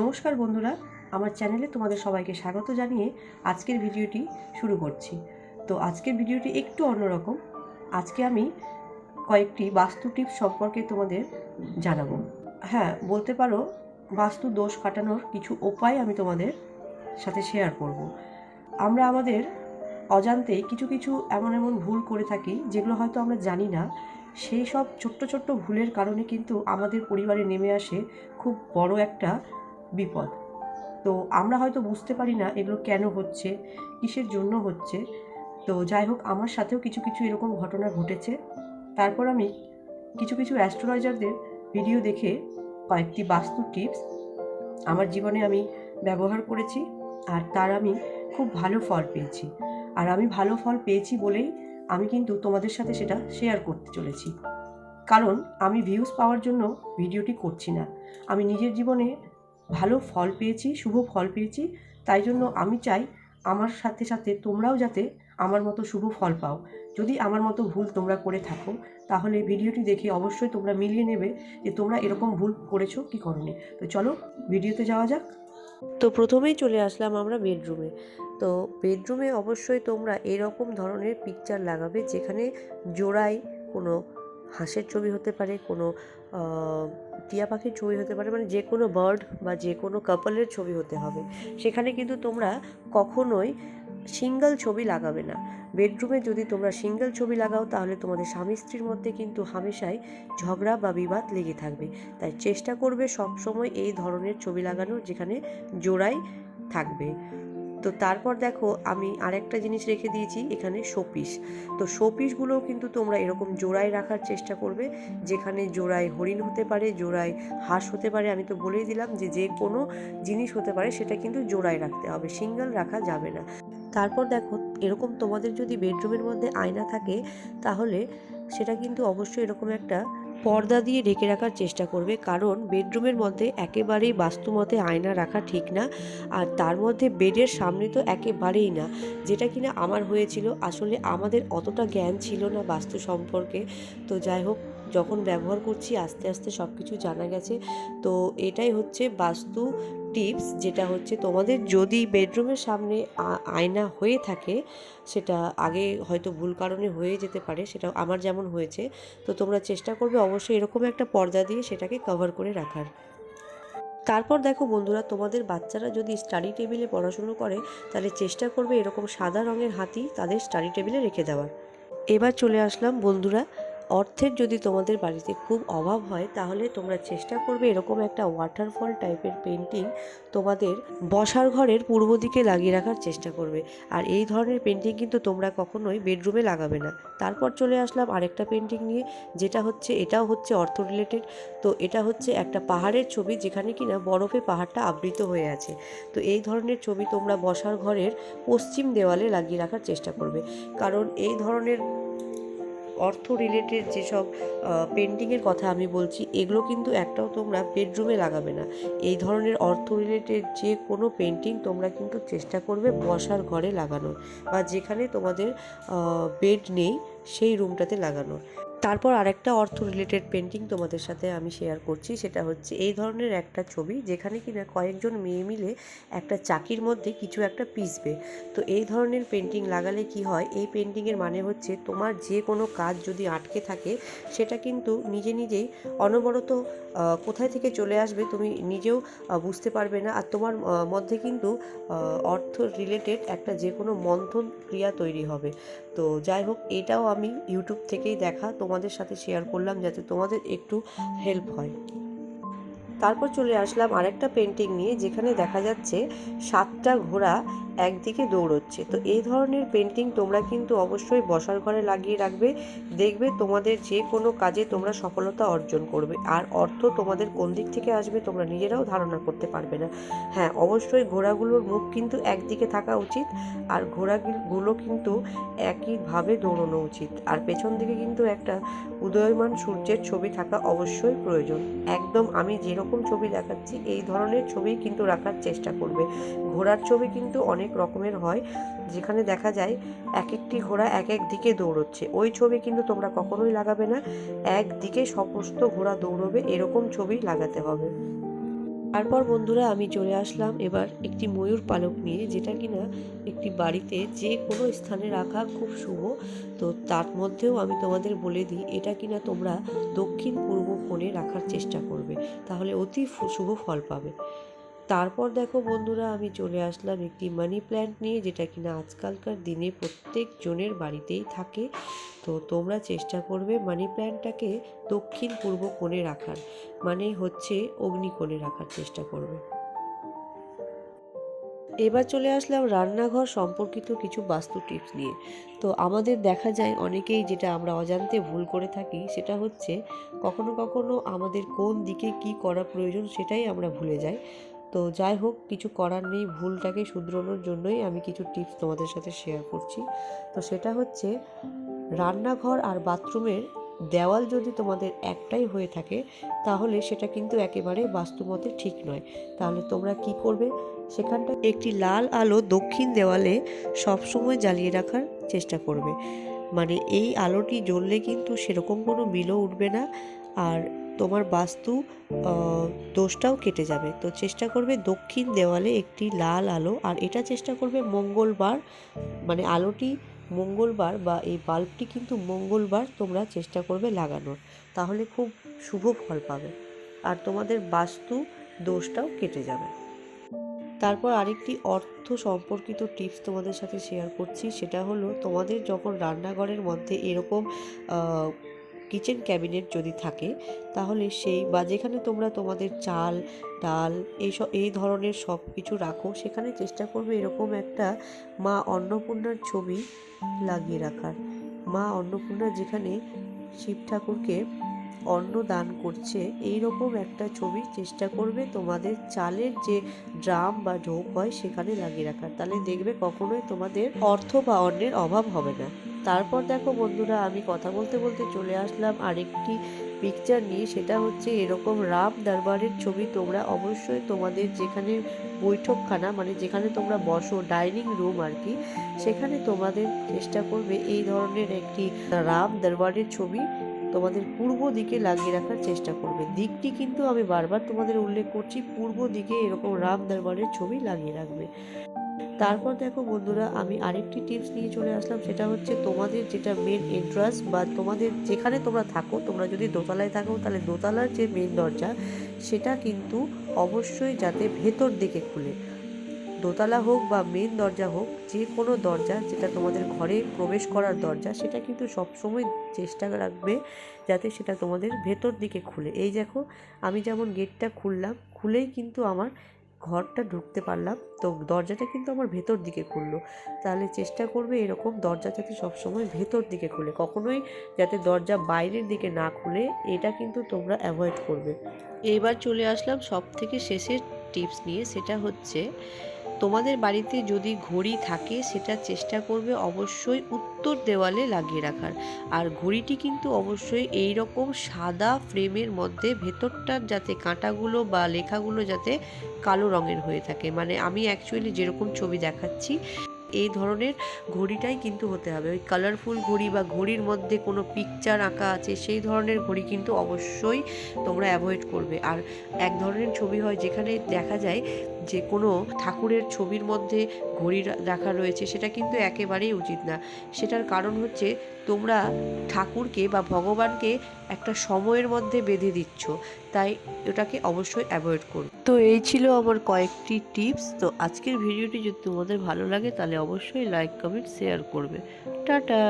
নমস্কার বন্ধুরা, আমার চ্যানেলে তোমাদের সবাইকে স্বাগত জানিয়ে আজকের ভিডিওটি শুরু করছি। তো আজকের ভিডিওটি একটু অন্যরকম। আজকে আমি কয়েকটি বাস্তু টিপস সম্পর্কে তোমাদের জানাব। হ্যাঁ বলতে পারো বাস্তু দোষ কাটানোর কিছু উপায় আমি তোমাদের সাথে শেয়ার করব। আমরা আমাদের অজান্তেই কিছু কিছু এমন এমন ভুল করে থাকি, যেগুলো হয়তো আমরা জানি না। সেই সব ছোট্ট ছোট্ট ভুলের কারণে কিন্তু আমাদের পরিবারে নেমে আসে খুব বড় একটা বিপদ। তো আমরা হয়তো বুঝতে পারি না এগুলো কেন হচ্ছে, কিসের জন্য হচ্ছে। তো যাই হোক, আমার সাথেও কিছু কিছু এরকম ঘটনা ঘটেছে। তারপর আমি কিছু কিছু অ্যাস্ট্রোলজারদের ভিডিও দেখে কয়েকটি বাস্তু টিপস আমার জীবনে আমি ব্যবহার করেছি আর তার আমি খুব ভালো ফল পেয়েছি। আর আমি ভালো ফল পেয়েছি বলেই আমি কিন্তু তোমাদের সাথে সেটা শেয়ার করতে চলেছি। কারণ আমি ভিউজ পাওয়ার জন্য ভিডিওটি করছি না। আমি নিজের জীবনে ভালো ফল পেয়েছি, শুভ ফল পেয়েছি, তাই জন্য আমি চাই আমার সাথে সাথে তোমরাও যাতে আমার মতো শুভ ফল পাও। যদি আমার মতো ভুল তোমরা করে থাকো, তাহলে ভিডিওটি দেখে অবশ্যই তোমরা মিলিয়ে নেবে যে তোমরা এরকম ভুল করেছ কি করনি। তো চলো, ভিডিওতে যাওয়া যাক। তো প্রথমেই চলে আসলাম আমরা বেডরুমে। তো বেডরুমে অবশ্যই তোমরা এরকম ধরনের পিকচার লাগাবে যেখানে জোড়ায় কোনো হাঁসের ছবি হতে পারে, কোনো টিয়া পাখির ছবি হতে পারে মানে যে কোনো বার্ড বা যে কোনো কাপলের ছবি হতে হবে। সেখানে কিন্তু তোমরা কখনোই সিঙ্গেল ছবি লাগাবে না। বেডরুমে যদি তোমরা সিঙ্গেল ছবি লাগাও, তাহলে তোমাদের স্বামী স্ত্রীর মধ্যে কিন্তু হামেশাই ঝগড়া বা বিবাদ লেগে থাকবে। তাই চেষ্টা করবে সবসময় এই ধরনের ছবি লাগানোর, যেখানে জোড়াই থাকবে। তো তারপর দেখো আমি আরেকটা জিনিস রেখে দিয়েছি, এখানে শোপিস। তো শোপিসগুলোও কিন্তু তোমরা এরকম জোড়ায় রাখার চেষ্টা করবে, যেখানে জোড়ায় হরিণ হতে পারে, জোড়ায় হাঁস হতে পারে। আমি তো বলেই দিলাম যে যে কোনো জিনিস হতে পারে, সেটা কিন্তু জোড়ায় রাখতে হবে, সিঙ্গেল রাখা যাবে না। তারপর দেখো, এরকম তোমাদের যদি বেডরুমের মধ্যে আয়না থাকে, তাহলে সেটা কিন্তু অবশ্যই এরকম একটা পর্দা দিয়ে ঢেকে রাখার চেষ্টা করবে, কারণ বেডরুমের মধ্যে একেবারেই বাস্তুমতে আয়না রাখা ঠিক না, আর তার মধ্যে বেডের সামনে তো একেবারেই না, যেটা কিনা আমার হয়েছিল। আসলে আমাদের অতটা জ্ঞান ছিল না বাস্তু সম্পর্কে। তো যাই হোক, যখন ব্যবহার করছি, আস্তে আস্তে সব কিছু জানা গেছে। তো এটাই হচ্ছে বাস্তু টিপস যেটা হচ্ছে তোমাদের যদি বেডরুমের সামনে আয়না হয়ে থাকে, সেটা আগে হয়তো ভুল কারণে হয়ে যেতে পারে, সেটা আমার যেমন হয়েছে, তো তোমরা চেষ্টা করবে অবশ্যই এরকম একটা পর্দা দিয়ে সেটাকে কভার করে রাখার। তারপর দেখো বন্ধুরা, তোমাদের বাচ্চারা যদি স্টাডি টেবিলে পড়াশুনো করে, তাহলে চেষ্টা করবে এরকম সাদা রঙের হাতি তাদের স্টাডি টেবিলে রেখে দেওয়ার। এবার চলে আসলাম বন্ধুরা অর্থের যদি তোমাদের বাড়িতে খুব অভাব হয়, তাহলে তোমরা চেষ্টা করবে এরকম একটা ওয়াটারফল টাইপের পেন্টিং তোমাদের বসার ঘরের পূর্ব দিকে লাগিয়ে রাখার চেষ্টা করবে। আর এই ধরনের পেন্টিং কিন্তু তোমরা কখনোই বেডরুমে লাগাবে না। তারপর চলে আসলাম আরেকটা পেন্টিং নিয়ে, যেটা হচ্ছে, এটাও হচ্ছে অর্থ রিলেটেড তো এটা হচ্ছে একটা পাহাড়ের ছবি, যেখানে কিনা বরফে পাহাড়টা আবৃত হয়ে আছে। তো এই ধরনের ছবি তোমরা বসার ঘরের পশ্চিম দেওয়ালে লাগিয়ে রাখার চেষ্টা করবে। কারণ এই ধরনের অর্থ রিলেটেড যেসব পেন্টিংয়ের কথা আমি বলছি, এগুলো কিন্তু একটাও তোমরা বেডরুমে লাগাবে না। এই ধরনের অর্থ রিলেটেড যে কোনো পেন্টিং তোমরা কিন্তু চেষ্টা করবে বসার ঘরে লাগানোর বা যেখানে তোমাদের বেড নেই সেই রুমটাতে লাগানোর। তারপর আরেকটা অর্থ রিলেটেড পেন্টিং তোমাদের সাথে আমি শেয়ার করছি, সেটা হচ্ছে এই ধরনের একটা ছবি যেখানে কিনা কয়েকজন মেয়ে মিলে একটা চাকির মধ্যে কিছু একটা পিসবে। তো এই ধরনের পেন্টিং লাগালে কি হয়? এই পেন্টিংয়ের মানে হচ্ছে তোমার যে কোনো কাজ যদি আটকে থাকে, সেটা কিন্তু নিজে নিজেই অনবরত কোথায় থেকে চলে আসবে তুমি নিজেও বুঝতে পারবে না। আর তোমার মধ্যে কিন্তু অর্থ রিলেটেড একটা যে কোনো মন্থন ক্রিয়া তৈরি হবে। তো যাই হোক, এটাও আমি ইউটিউব থেকেই দেখা। তোমাদের সাথে শেয়ার করলাম যাতে তোমাদের একটু হেল্প হয়। তারপর চলে আসলাম আরেকটা পেন্টিং নিয়ে, যেখানে দেখা যাচ্ছে সাতটা ঘোড়া একদিকে দৌড়চ্ছে। তো এই ধরনের পেন্টিং তোমরা কিন্তু অবশ্যই বসার ঘরে লাগিয়ে রাখবে। দেখবে তোমাদের যে কোনো কাজে তোমরা সফলতা অর্জন করবে। আর অর্থ তোমাদের কোন দিক থেকে আসবে তোমরা নিজেরাও ধারণা করতে পারবে না। হ্যাঁ অবশ্যই ঘোড়াগুলোর মুখ কিন্তু একদিকে থাকা উচিত আর ঘোড়াগুলো কিন্তু একইভাবে দৌড়ানো উচিত। আর পেছন দিকে কিন্তু একটা উদয়মান সূর্যের ছবি থাকা অবশ্যই প্রয়োজন। একদম আমি যেরকম ছবি দেখাচ্ছি, এই ধরনের ছবি কিন্তু রাখার চেষ্টা করবে। ঘোড়ার ছবি কিন্তু অনেক রকমের হয়, যেখানে দেখা যায় এক একটি ঘোড়া এক এক দিকে দৌড়চ্ছে। ওই ছবি কিন্তু তোমরা কখনোই লাগাবে না একদিকে সমস্ত ঘোড়া দৌড়বে, এরকম ছবি লাগাতে হবে। তারপর বন্ধুরা আমি চলে আসলাম এবার একটি ময়ূর পালক নিয়ে, যেটা কিনা একটি বাড়িতে যে কোনো স্থানে রাখা খুব শুভ। তো তার মধ্যেও আমি তোমাদের বলে দিই, এটা কিনা তোমরা দক্ষিণ পূর্ব কোণে রাখার চেষ্টা করবে, তাহলে অতি শুভ ফল পাবে। তারপর দেখো বন্ধুরা আমি চলে আসলাম একটি মানি প্ল্যান্ট নিয়ে, যেটা কিনা আজকালকার দিনে প্রত্যেক জনের বাড়িতেই থাকে। তো তোমরা চেষ্টা করবে মানি প্ল্যান্টটাকে দক্ষিণ পূর্ব কোণে রাখার মানে হচ্ছে অগ্নিকোণে রাখার চেষ্টা করবে। এবার চলে আসলাম রান্নাঘর সম্পর্কিত কিছু বাস্তু টিপস নিয়ে। তো আমাদের দেখা যায় অনেকেই যেটা আমরা অজান্তে ভুল করে থাকি, সেটা হচ্ছে কখনো কখনো আমাদের কোন দিকে কি করা প্রয়োজন সেটাই আমরা ভুলে যাই। তো যাই হোক, কিছু করার নেই। ভুলটাকে শুধরানোর জন্যই আমি কিছু টিপস তোমাদের সাথে শেয়ার করছি। তো সেটা হচ্ছে, রান্নাঘর আর বাথরুমের দেওয়াল যদি তোমাদের একটাই হয়ে থাকে, তাহলে সেটা কিন্তু একেবারে বাস্তুমতে ঠিক নয়। তাহলে তোমরা কি করবে? সেখানটা একটি লাল আলো দক্ষিণ দেওয়ালে সবসময় জ্বালিয়ে রাখার চেষ্টা করবে। মানে এই আলোটি জ্বললে কিন্তু সেরকম কোনো বিলও উঠবে না। আর তোমার বাস্তু দোষটাও কেটে যাবে। তো চেষ্টা করবে দক্ষিণ দেওয়ালে একটি লাল আলো, আর এটা চেষ্টা করবে মঙ্গলবার মানে আলোটি মঙ্গলবার বা এই বাল্বটি কিন্তু মঙ্গলবার তোমরা চেষ্টা করবে লাগানোর। তাহলে খুব শুভ ফল পাবে। আর তোমাদের বাস্তু দোষটাও কেটে যাবে। তারপর আরেকটি অর্থ সম্পর্কিত টিপস তোমাদের সাথে শেয়ার করছি। সেটা হলো তোমাদের যখন রান্নাঘরের মধ্যে এরকম কিচেন ক্যাবিনেট যদি থাকে, তাহলে সেই বা যেখানে তোমরা তোমাদের চাল, ডাল এইসব এই ধরনের সব কিছু রাখো, সেখানে চেষ্টা করবে এরকম একটা মা অন্নপূর্ণার ছবি লাগিয়ে রাখার। মা অন্নপূর্ণা যেখানে শিব ঠাকুরকে অন্ন দান করছে এই রকম একটা ছবি চেষ্টা করবে তোমাদের চালের যে ড্রাম বা ঢোক হয়, সেখানে লাগিয়ে রাখার। তাহলে দেখবে কখনোই তোমাদের অর্থ বা অন্নের অভাব হবে না। তারপর দেখো বন্ধুরা, আমি কথা বলতে বলতে চলে আসলাম আরেকটি পিকচার নিয়ে। সেটা হচ্ছে এরকম রাম দরবারের ছবি। তোমরা অবশ্যই তোমাদের যেখানে বৈঠকখানা মানে যেখানে তোমরা বসো ডাইনিং রুম আর কি সেখানে তোমাদের চেষ্টা করবে এই ধরনের একটি রাম দরবারের ছবি তোমাদের পূর্ব দিকে লাগিয়ে রাখার চেষ্টা করবে। দিকটি কিন্তু আমি বারবার তোমাদের উল্লেখ করছি, পূর্ব দিকে এরকম রাম দরবারের ছবি লাগিয়ে রাখবে। তারপর দেখো বন্ধুরা, আমি আরেকটি টিপস নিয়ে চলে আসলাম। সেটা হচ্ছে তোমাদের যেটা মেন এন্ট্রান্স বা তোমাদের যেখানে তোমরা থাকো, তোমরা যদি দোতলায় থাকো, তাহলে দোতলার যে মেন দরজা, সেটা কিন্তু অবশ্যই যাতে ভেতর দিকে খুলে। দোতলা হোক বা মেন দরজা হোক, যে কোনো দরজা যেটা তোমাদের ঘরে প্রবেশ করার দরজা, সেটা কিন্তু সবসময় চেষ্টা রাখবে যাতে সেটা তোমাদের ভেতর দিকে খুলে। এই দেখো, আমি যেমন গেটটা খুললাম, খুলেই কিন্তু আমার ঘরটা ঢুকতে পারলাম। তো দরজাটা কিন্তু আমার ভেতর দিকে খুললো। তাহলে চেষ্টা করবে এরকম দরজা যাতে সবসময় ভেতর দিকে খুলে। কখনোই যাতে দরজা বাইরের দিকে না খুলে, এটা কিন্তু তোমরা অ্যাভয়েড করবে। এবার চলে আসলাম সব থেকে শেষের টিপস নিয়ে। সেটা হচ্ছে তোমাদের বাড়িতে যদি ঘড়ি থাকে, সেটা চেষ্টা করবে অবশ্যই উত্তর দেওয়ালে লাগিয়ে রাখার। আর ঘড়িটি কিন্তু অবশ্যই এই রকম সাদা ফ্রেমের মধ্যে ভেতরটার যাতে কাঁটাগুলো বা লেখাগুলো যাতে কালো রঙের হয়ে থাকে। মানে আমি অ্যাকচুয়ালি যেরকম ছবি দেখাচ্ছি, এই ধরনের ঘড়িটাই কিন্তু হতে হবে। ওই কালারফুল ঘড়ি বা ঘড়ির মধ্যে কোনো পিকচার আঁকা আছে, সেই ধরনের ঘড়ি কিন্তু অবশ্যই তোমরা অ্যাভয়েড করবে। আর এক ধরনের ছবি হয় যেখানে দেখা যায় যে কোনো ঠাকুরের ছবির মধ্যে ঘড়ি রাখা রয়েছে সেটা কিন্তু একেবারেই উচিত না। সেটার কারণ হচ্ছে তোমরা ঠাকুরকে বা ভগবানকে একটা সময়ের মধ্যে বেঁধে দিচ্ছ, তাই ওটাকে অবশ্যই অ্যাভয়েড করো। তো এই ছিল আমার কয়েকটি টিপস তো আজকের ভিডিওটি যদি তোমাদের ভালো লাগে তাহলে অবশ্যই লাইক কমেন্ট শেয়ার করবে। টাটা!